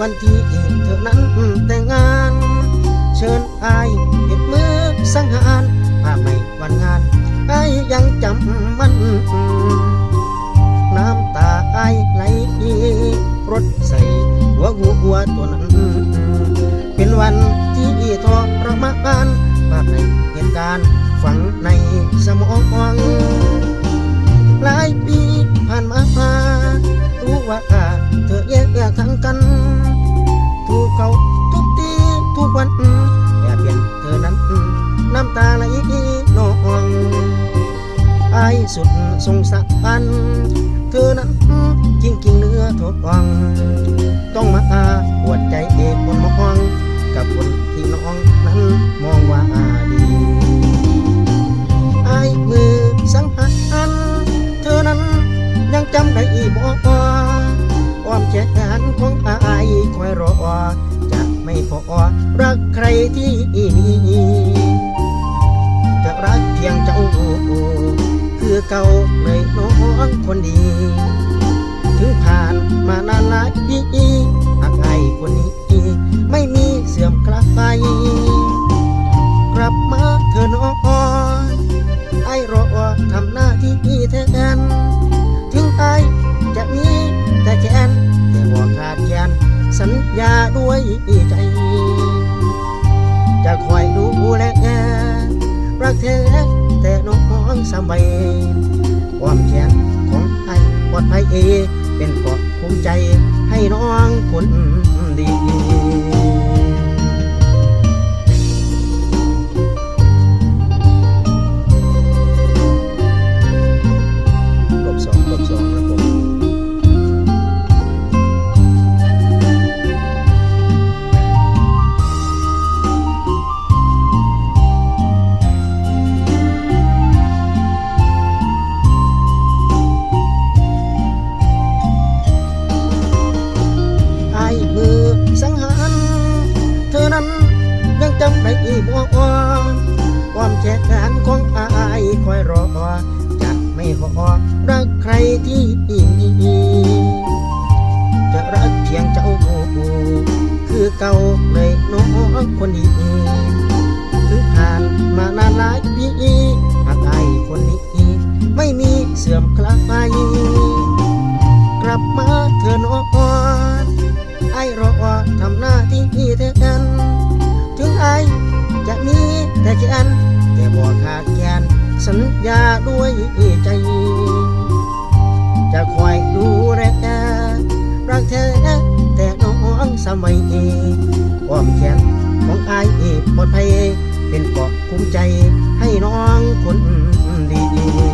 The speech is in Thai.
วันที่เธอนั้นแต่งงาน เชิญอายเห็ดมือสังหารภาพไม่วันงานไอายยังจำมัน น้ำตาไอายไหลรถใส่หัวงูหัวตัวนั้น เป็นวันที่ทรมานภาพในเหตุการณ์ฝังในสมองหลายปี สุดสงสารเธอนั้นจริงจริงเนื้อทดวัง ต้องมาปวดใจเอกคนมองกับคนที่น้องนั้นมองว่าดีไอายมือสังหารเธอนั้นยังจำได้บ่ความแขนของอายคอยรอจะไม่พอรักใครที่มีจะรักเพียงเจ้า คือเก่าเลยน้องคนดี ถึงผ่านมานานหลายปีหากไอคนนี้ ไม่มีเสื่อมคลายกลับมาเธอน้องไอ้รอทำหน้าที่แทนถึงไอ้จะมีแต่แขนแต่บ่ขาดแขนสัญญาด้วยใจจะคอยดูแลรักแท้ แต่น้องสบายความแข็งของไทยปลอดภัยเอเป็นเกาะภูมิใจให้น้องคน อายมือสังหารเธอนั้นยังจำได้บ่ความแค่แขนของอายคอยรอจะไม่ขอรักใครที่มีจะรักเพียงเจ้าคือเก่าเลยน้องคนดีถึงผ่านมานานหลายปีหากไอคนนี้ ไม่มีเสื่อมคลายกลับมาเธอน้อง ไอรอทำหน้าที่แทนถึงไอจะมีแต่แขนแต่บ่ขาดแขนสัญญาด้วยใจ จะคอยดูแลรักแท้แต่น้องสมัยความแขนของไอ้ปลอดภัยเป็นเกาะคุ้มใจให้น้องคนดี